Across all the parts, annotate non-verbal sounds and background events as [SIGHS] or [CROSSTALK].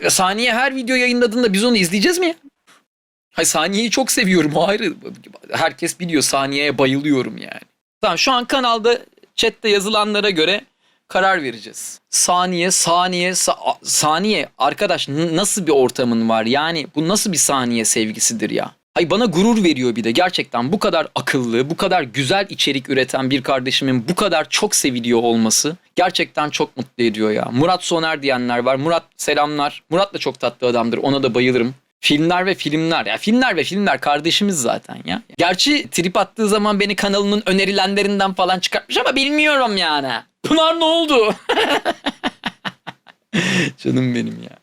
E, saniye her video yayınladığında biz onu izleyeceğiz mi ya? Hayır Saniye'yi çok seviyorum o ayrı. Herkes biliyor Saniye'ye bayılıyorum yani. Tamam şu an kanalda chatte yazılanlara göre karar vereceğiz. Saniye, saniye, sa- saniye. Arkadaş nasıl bir ortamın var? Yani bu nasıl bir saniye sevgisidir ya? Hay bana gurur veriyor bir de gerçekten bu kadar akıllı, bu kadar güzel içerik üreten bir kardeşimin bu kadar çok seviliyor olması gerçekten çok mutlu ediyor ya. Murat Soner diyenler var. Murat selamlar. Murat da çok tatlı adamdır. Ona da bayılırım. Filmler ve filmler. Ya filmler ve filmler kardeşimiz zaten ya. Gerçi trip attığı zaman beni kanalının önerilenlerinden falan çıkartmış ama bilmiyorum yani. Pınar ne oldu? [LAUGHS] Canım benim ya.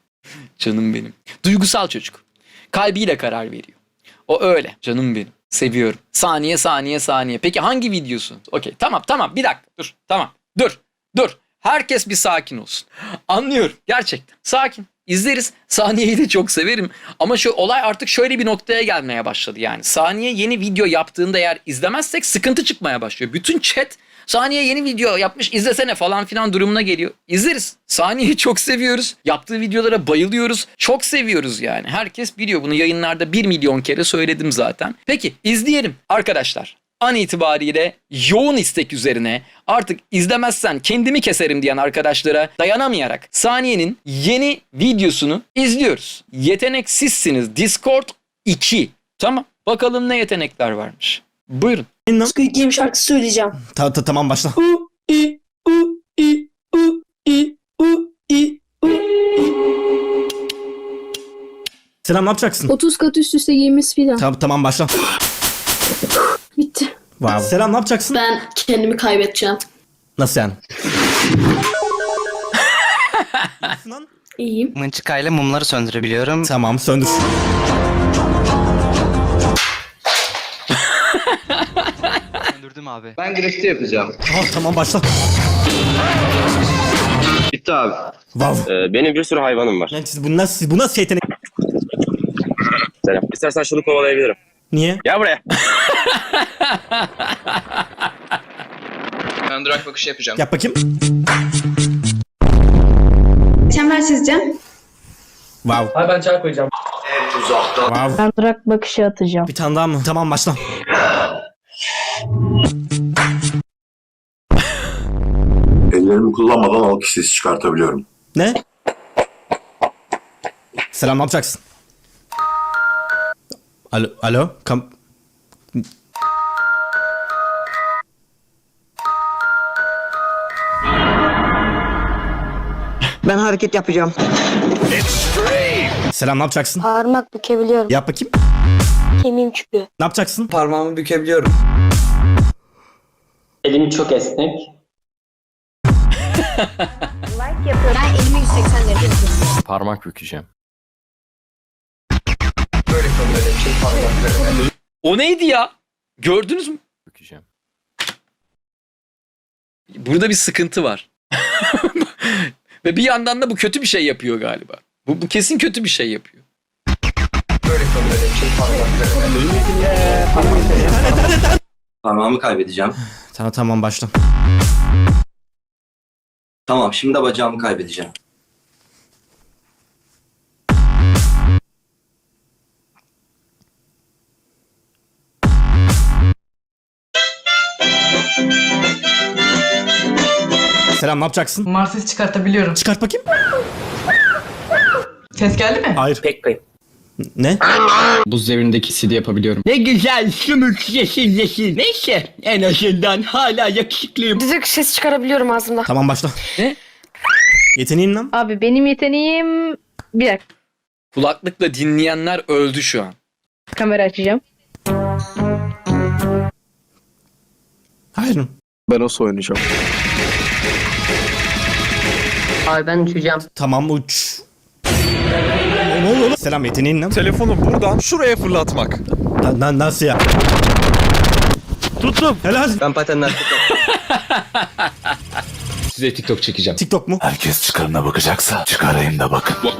Canım benim. Duygusal çocuk. Kalbiyle karar veriyor. O öyle. Canım benim. Seviyorum. Saniye saniye saniye. Peki hangi videosu? Okey tamam tamam bir dakika dur. Tamam dur dur. Herkes bir sakin olsun. Anlıyorum gerçekten. Sakin. İzleriz. Saniyeyi de çok severim. Ama şu olay artık şöyle bir noktaya gelmeye başladı yani. Saniye yeni video yaptığında eğer izlemezsek sıkıntı çıkmaya başlıyor. Bütün chat Saniye yeni video yapmış izlesene falan filan durumuna geliyor. İzleriz. Saniyeyi çok seviyoruz. Yaptığı videolara bayılıyoruz. Çok seviyoruz yani. Herkes biliyor bunu yayınlarda 1 milyon kere söyledim zaten. Peki izleyelim arkadaşlar. An itibariyle yoğun istek üzerine artık izlemezsen kendimi keserim diyen arkadaşlara dayanamayarak Saniye'nin yeni videosunu izliyoruz. Yeteneksizsiniz Discord 2. Tamam bakalım ne yetenekler varmış. Buyurun. Squid Game şarkısı söyleyeceğim. Ta, ta, tamam başla. U i u i u i u i u i. Selam ne yapacaksın? 30 kat üst üste giymesi filan. Ta, tamam başla. Bitti. Wow. Selam ne yapacaksın? Ben kendimi kaybedeceğim. Nasıl yani? [LAUGHS] Nasıl lan? İyiyim. Mınçıkayla mumları söndürebiliyorum. tamam söndür. Söndürdüm abi. Ben grafiti yapacağım. Tamam tamam başla. Bitti abi. Wow. Ee, benim bir sürü hayvanım var. Yani siz bu nasıl bu nasıl yetenek? Selam. İstersen şunu kovalayabilirim. Niye? Gel buraya. [LAUGHS] Ben durak bakışı yapacağım. Yap bakayım. Çember çizeceğim. Wow. Abi ben çarp koyacağım. Wow. Ben durak bakışı atacağım. Bir tane daha mı? Tamam başla. Ellerimi kullanmadan alkış sesi çıkartabiliyorum. Ne? Selam ne yapacaksın? Alo, alo, kam... Ben hareket yapacağım. Selam ne yapacaksın? Parmak bükebiliyorum. Yap bakayım. Kemiğim çıkıyor. Ne yapacaksın? Parmağımı bükebiliyorum. Elim çok esnek. Ben elimi 180 derece tutuyorum. Parmak bükeceğim. O neydi ya? Gördünüz mü? Bükeceğim. Burada bir sıkıntı var. [LAUGHS] Ve bir yandan da bu kötü bir şey yapıyor galiba. Bu, bu kesin kötü bir şey yapıyor. Parmağımı kaybedeceğim. Tamam tamam başla. Tamam şimdi de bacağımı kaybedeceğim. Selam ne yapacaksın? Umar ses çıkartabiliyorum. Çıkart bakayım. Ses geldi mi? Hayır. Pek kayıp. Ne? Buz devrindeki CD yapabiliyorum. Ne güzel sümük yeşil yeşil. Neyse en azından hala yakışıklıyım. Düdük ses çıkarabiliyorum ağzımda. Tamam başla. Ne? Yeteneğin lan. Abi benim yeteneğim... Bir dakika. Kulaklıkla dinleyenler öldü şu an. Kamera açacağım. Hayır. Ben o oynayacağım. Abi ben uçacağım. Tamam uç. Oluyor oğlum? Selam yeteneğin lan. Telefonu buradan şuraya fırlatmak. Na- na- nasıl ya? Tuttum. Helal. Ben patenler [LAUGHS] Size TikTok çekeceğim. TikTok mu? Herkes çıkarına bakacaksa çıkarayım da bakın. [SIGHS]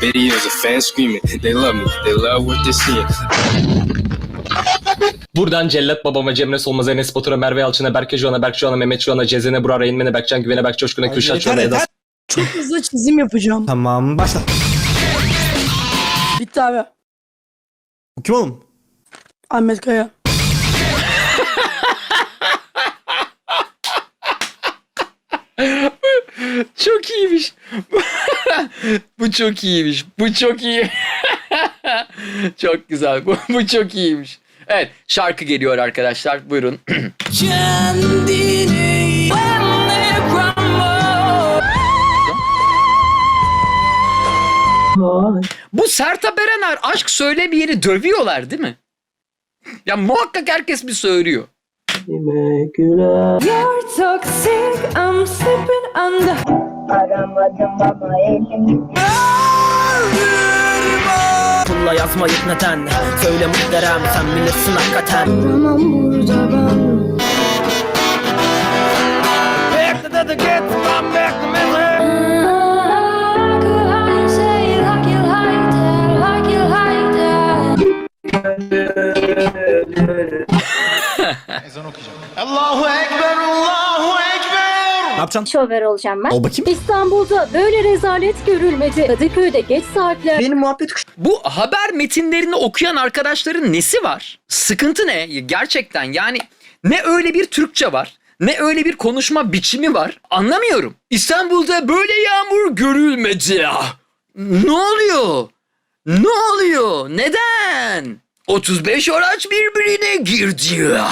Videos of fans screaming, they love me, they love what they see. Buradan Cellat babama, Cemre Solmaz, Enes Batur'a, Merve Yalçın'a, Berke Joğan'a, Berk Joğan'a, Mehmet Joğan'a, Cezene Burak'a, Reynmen'e, Berkcan Güven'e, Berk Coşkun'a, Kürşat Çoğan'a, Eda yeter. Çok hızlı çizim yapacağım. Tamam başla. Bitti abi. Bu kim oğlum? Ahmet Kaya. Çok iyiymiş. [LAUGHS] bu çok iyiymiş. Bu çok iyi. [LAUGHS] çok güzel. Bu, bu çok iyiymiş. Evet şarkı geliyor arkadaşlar. Buyurun. [CLEARS THROAT] Bu Sertab Erener aşk söylemeyeni dövüyorlar değil mi? Ya muhakkak herkes bir söylüyor. Aramadım ama elim Pulla yazmayıp neden? Söyle muhterem sen bilirsin hakikaten. Duramam burada ben Ne [LAUGHS] yapacaksın? Şover olacağım ben. Ol bakayım. İstanbul'da böyle rezalet görülmedi. Kadıköy'de geç saatler. Benim muhabbet Bu haber metinlerini okuyan arkadaşların nesi var? Sıkıntı ne? Gerçekten yani ne öyle bir Türkçe var ne öyle bir konuşma biçimi var anlamıyorum. İstanbul'da böyle yağmur görülmedi ya. Ne oluyor? Ne oluyor? Neden? 35 araç birbirine girdi ya.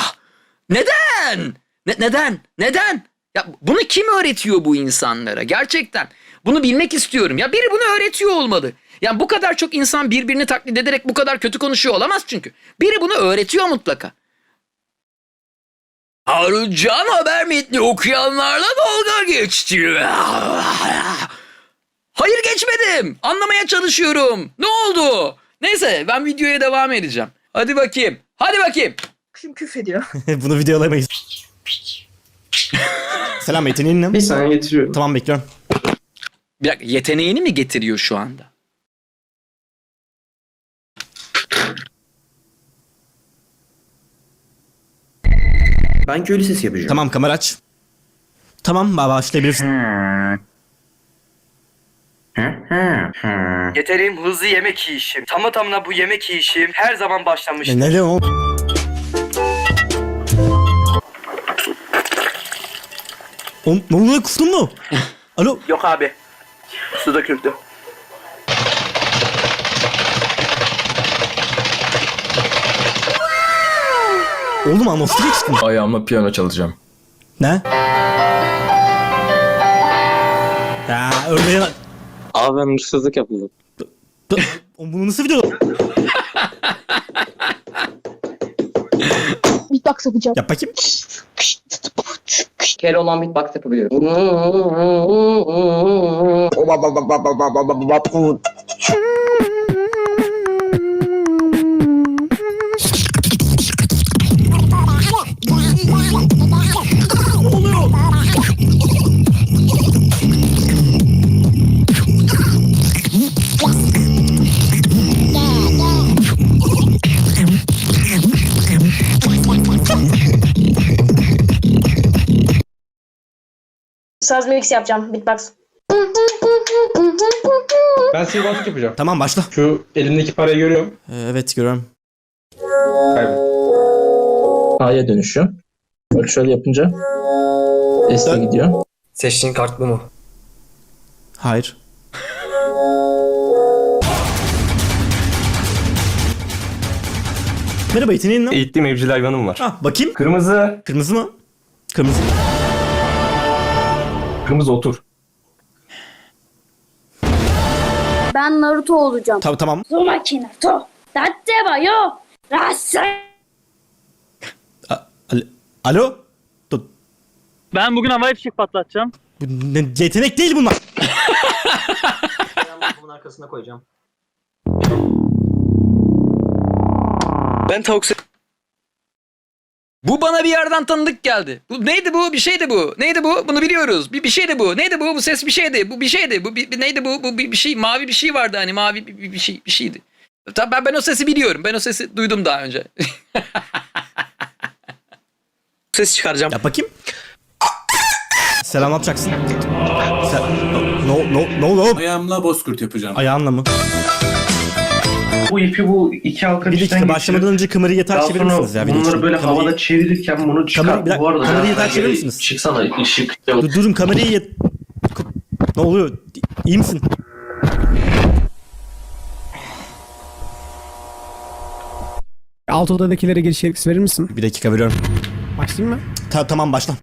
Neden? Ne- neden? Neden? Ya bunu kim öğretiyor bu insanlara? Gerçekten. Bunu bilmek istiyorum. Ya biri bunu öğretiyor olmalı. Yani bu kadar çok insan birbirini taklit ederek bu kadar kötü konuşuyor olamaz çünkü. Biri bunu öğretiyor mutlaka. Haruncan haber metni okuyanlarla dalga geçti. Hayır geçmedim. Anlamaya çalışıyorum. Ne oldu? Neyse ben videoya devam edeceğim. Hadi bakayım. Hadi bakayım. Şimdi küf ediyor. [LAUGHS] Bunu videolayamayız. [LAUGHS] Selam yeteneğin ne? Bir saniye getiriyorum. Tamam bekliyorum. Bir dakika yeteneğini mi getiriyor şu anda? Ben köylü sesi yapacağım. Tamam kamera aç. Tamam ba- başlayabilirsin. Yeterim hızlı yemek yiyişim. Tamı tamına bu yemek yiyişim her zaman başlamış. Ne, ne diyorsun oğlum? Ne oluyor kustun mu? [LAUGHS] Alo. Yok abi. Su döküldü. Oğlum atmosfere çıktın. Ayağımla piyano çalacağım. Ne? Ya öyle Abi ben hırsızlık yapıldı. Oğlum bunu nasıl video? Beatbox yapacağım. Yap bakayım. Kere olan beatbox yapabiliyorum. Saz mix yapacağım. Beatbox. Ben sihirbazlık yapacağım. Tamam başla. Şu elimdeki parayı görüyorum. Ee, evet görüyorum. A'ya dönüşüyor. Bak şöyle yapınca S'e gidiyor. Seçtiğin kartlı mı? Hayır. Merhaba yeteneğin ne? Eğittiğim evcil hayvanım var. Ah bakayım. Kırmızı. Kırmızı mı? Kırmızı. Kırmızı otur. Ben Naruto olacağım. Tamam tamam. Uzumaki Naruto. Datte wa yo. Rasai. A- Alo? Ben bugün havai fişek patlatacağım. Bu ne, yetenek değil bunlar. Bunun arkasına koyacağım. Ben tavuk Bu Bu bana bir yerden tanıdık geldi. Bu neydi bu? Bir şeydi bu. Neydi bu? Bunu biliyoruz. Bir, bir şeydi bu. Neydi bu? Bu ses bir şeydi. Bu bir şeydi. Bu bir, bir- neydi bu? Bu bir, bir şey. Mavi bir şey vardı hani mavi bir, bir, bir şey bir şeydi. Tabii ben, ben o sesi biliyorum. Ben o sesi duydum daha önce. [LAUGHS] Ses çıkaracağım. Yap bakayım. Selam ne yapacaksın? Sen... No, no, no, no. Ayağımla bozkurt yapacağım. Ayağınla mı? Bu ipi bu iki halka Bir dakika başlamadan önce kamerayı yatağa çevirir misiniz ya? video için? Kamerayı- çevirirken bunu Kamerayı, bir dakika, kamerayı yatağa çevirir misiniz? Çıksana ışık. Dur, durun kamerayı yat... Ne oluyor? İyi misin? Alt odadakilere giriş yetkisi verir misin? Bir dakika veriyorum. Başlayayım mı? Ta- tamam başla.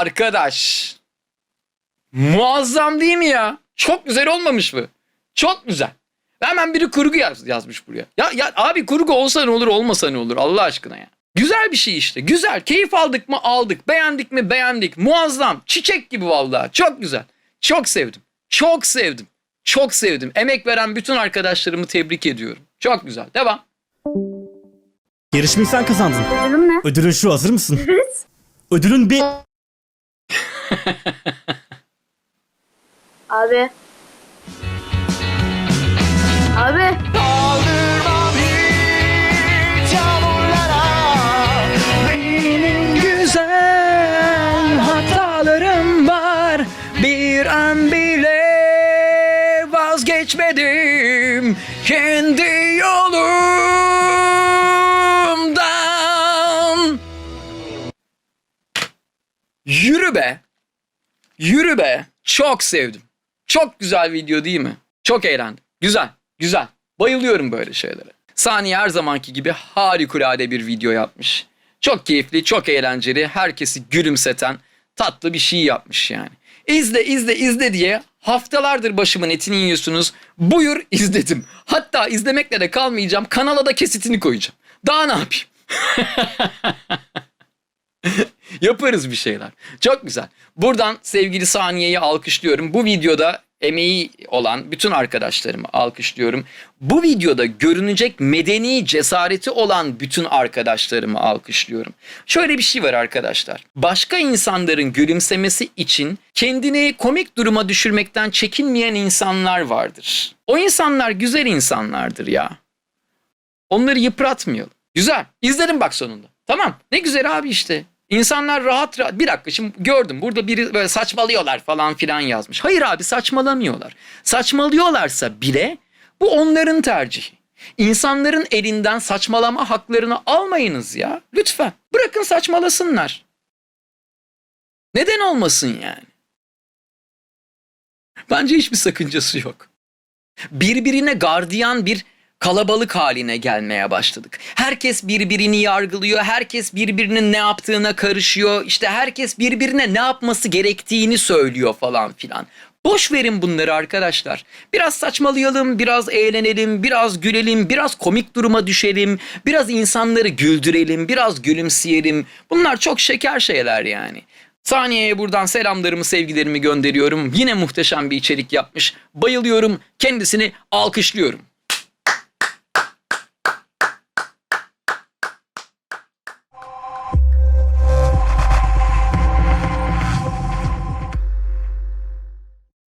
Arkadaş. Muazzam değil mi ya? Çok güzel olmamış mı? Çok güzel. Hemen biri kurgu yaz, yazmış buraya. Ya, ya abi kurgu olsa ne olur olmasa ne olur Allah aşkına ya. Güzel bir şey işte. Güzel. Keyif aldık mı aldık. Beğendik mi beğendik. Muazzam. Çiçek gibi vallahi. Çok güzel. Çok sevdim. Çok sevdim. Çok sevdim. Emek veren bütün arkadaşlarımı tebrik ediyorum. Çok güzel. Devam. Yarışmayı sen kazandın. Ödülüm ne? Ödülün şu hazır mısın? Ödülün bir... Abi. Abi. Benim güzel hatalarım var. Bir an bile vazgeçmedim. Kendi yolumdan. Yürü be Yürü be Çok sevdim Çok güzel video değil mi? Çok eğlendim Güzel güzel Bayılıyorum böyle şeylere Saniye her zamanki gibi harikulade bir video yapmış. Çok keyifli, çok eğlenceli, herkesi gülümseten tatlı bir şey yapmış yani. İzle izle izle diye haftalardır başımın etini yiyorsunuz. Buyur izledim. Hatta izlemekle de kalmayacağım. Kanala da kesitini koyacağım. Daha ne yapayım? [LAUGHS] Yaparız bir şeyler. Çok güzel. Buradan sevgili Saniye'yi alkışlıyorum. Bu videoda emeği olan bütün arkadaşlarımı alkışlıyorum. Bu videoda görünecek medeni cesareti olan bütün arkadaşlarımı alkışlıyorum. Şöyle bir şey var arkadaşlar. Başka insanların gülümsemesi için kendini komik duruma düşürmekten çekinmeyen insanlar vardır. O insanlar güzel insanlardır ya. Onları yıpratmayalım. Güzel. İzledim bak sonunda. Tamam. Ne güzel abi işte. İnsanlar rahat rahat. Bir dakika şimdi gördüm. Burada biri böyle saçmalıyorlar falan filan yazmış. Hayır abi saçmalamıyorlar. Saçmalıyorlarsa bile bu onların tercihi. İnsanların elinden saçmalama haklarını almayınız ya. Lütfen. Bırakın saçmalasınlar. Neden olmasın yani? Bence hiçbir sakıncası yok. Birbirine gardiyan bir kalabalık haline gelmeye başladık. Herkes birbirini yargılıyor, herkes birbirinin ne yaptığına karışıyor, işte herkes birbirine ne yapması gerektiğini söylüyor falan filan. Boş verin bunları arkadaşlar. Biraz saçmalayalım, biraz eğlenelim, biraz gülelim, biraz komik duruma düşelim, biraz insanları güldürelim, biraz gülümseyelim. Bunlar çok şeker şeyler yani. Saniye'ye buradan selamlarımı, sevgilerimi gönderiyorum. Yine muhteşem bir içerik yapmış. Bayılıyorum. Kendisini alkışlıyorum.